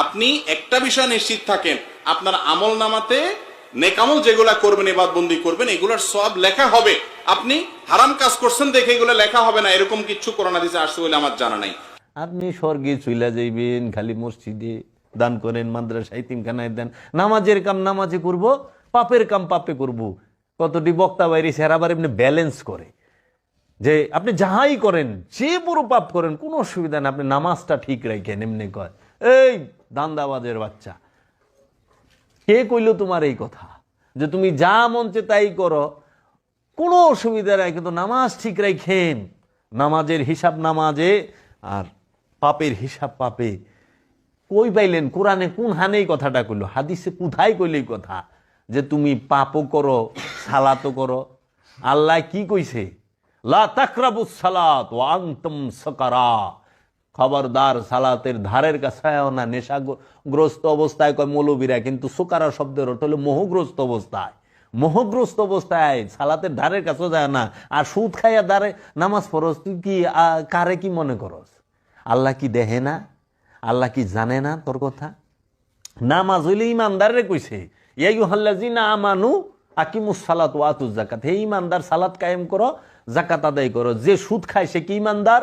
আপনি একটা বিষয় নিশ্চিত থাকেন, আপনার আমল নামাতে নেকামল যেগুলা করবেন এবার বন্দি করবেন, এগুলার সব লেখা হবে। আপনি হারাম কাজ করছেন দেখে এগুলো লেখা হবে না, এরকম কিছু করোনা দিতে আসছে বলে আমার জানা নাই। আপনি স্বর্গে চইলা যাইবেন, খালি মসজিদে দান করেন মাদ্রাসা ইতিমখানায় দেন, নামাজের কাম নামাজে করব, পাপের কাম পাপে করব। কতটি বক্তা বাইরে সেরা আবার এমনি ব্যালেন্স করে। যে আপনি যাহাই করেন, যে বড় পাপ করেন, কোনো অসুবিধা নেই, আপনি নামাজটা ঠিক রাখেন, এমনি কয়। এই দান্দাবাজের বাচ্চা। কে কইল তোমার এই কথা? যে তুমি যা মঞ্চে তাই করো। কোনো অসুবিধা নাই, কিন্তু নামাজ ঠিক রাখেন নামাজের হিসাব নামাজে আর পাপের হিসাব পাপে। কই পাইলেন? কোরআনে কোন হানে এই কথাটা কইল? হাদিসে কোথায় কইল কথা? যে তুমি পাপও করো সালাতো করো। আল্লাহ কি কইছে? লা তাকরাবুস সালাত ওয়া আনতুম সাকারা। খবরদার সালাতের ধারের কাছেও না, নেশাগ্রস্ত অবস্থায় কয় মৌলবীরা, কিন্তু সুকারা শব্দের অর্থ হলো মোহগ্রস্ত অবস্থায়। মোহগ্রস্ত অবস্থায় সালাতের ধারের কাছেও যায় না। আর সুদ খাইয়া দাঁড়ে নামাজ পড়স তুই কি কারে কি মনে করস? আল্লাহ কি দেহে না? আল্লাহ কি জানে না তোর কথা? নামাজ হইলে ইমানদারে কইছে ইয়াইহাল্লাজিনা আমানু আকিমুস সালাত ওয়াতুজ জাকাত হে ইমানদার, সালাত কায়েম করো জাকাত আদায় করো। যে সুদ খায় সে কি ইমানদার?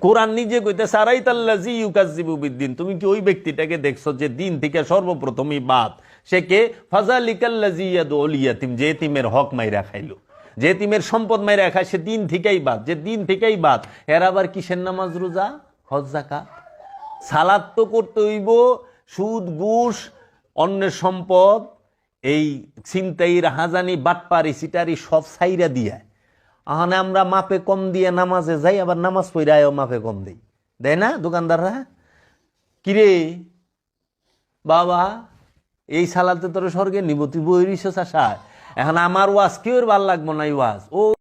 কোরআন নিজে কইতে সারাই তাল্লাজি ইউকাজিবু বিদ্দিন। তুমি কি ওই ব্যক্তিটাকে দেখছ যে দিন থেকে সর্বপ্রথমই বাদ? সে কে? ফাজালিকাল্লাজি যে তিমের হক মাইরা খাইলো। যে তিমের সম্পদ মাইরা খায়, সে দিন থেকেই বাদ। যে দিন থেকেই বাদ, এর আবার কিসের নামাজ রোজা? হজ সালাদ তো করতে হইব, সুদ, ঘুষ, অন্যের সম্পদ, এই ছিনতাই রাহাজানি বাটপারি সিটারি সব সাইরা দিয়া। আহানে আমরা মাপে কম দিয়ে নামাজে যাই, আবার নামাজ পড়ায়ও মাপে কম দিই। দেয় না, দোকানদাররা? কিরে? বাবা, এই সালাতে তোর স্বর্গে নিবতি বই এখন আমার ওয়াজ কেউ ভালো লাগবো না ওয়াজ? ও